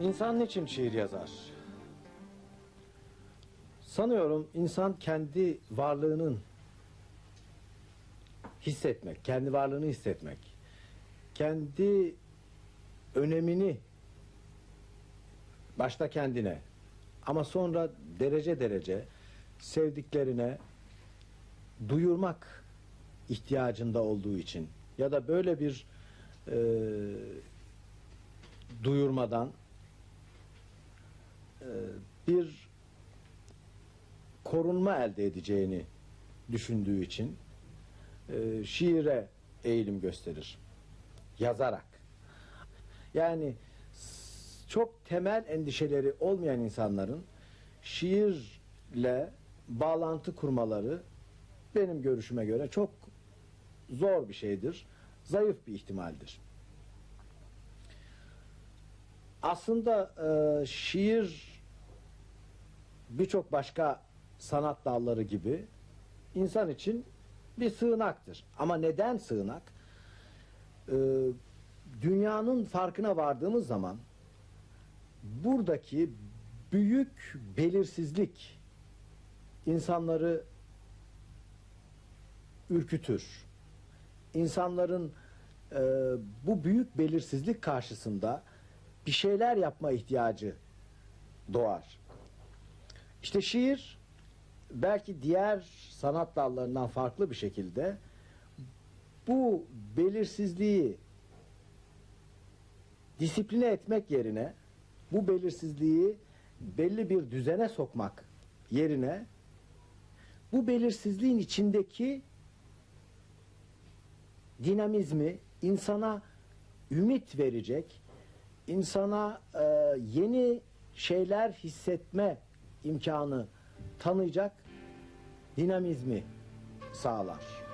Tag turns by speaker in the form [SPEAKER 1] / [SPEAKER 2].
[SPEAKER 1] İnsan niçin şiir yazar? Sanıyorum insan kendi varlığının hissetmek, kendi varlığını hissetmek, kendi önemini başta kendine ama sonra derece derece sevdiklerine duyurmak ihtiyacında olduğu için ya da böyle bir e, duyurmadan bir korunma elde edeceğini düşündüğü için e, şiire eğilim gösterir. Yazarak. Yani çok temel endişeleri olmayan insanların şiirle bağlantı kurmaları benim görüşüme göre çok zor bir şeydir. Zayıf bir ihtimaldir. Aslında e, şiir birçok başka sanat dalları gibi insan için bir sığınaktır. Ama neden sığınak? E, dünyanın farkına vardığımız zaman buradaki büyük belirsizlik insanları ürkütür. İnsanların e, bu büyük belirsizlik karşısında bir şeyler yapma ihtiyacı doğar. İşte şiir belki diğer sanat dallarından farklı bir şekilde bu belirsizliği disipline etmek yerine bu belirsizliği belli bir düzene sokmak yerine bu belirsizliğin içindeki dinamizmi insana ümit verecek, insana e, yeni şeyler hissetme imkanı tanıyacak dinamizmi sağlar.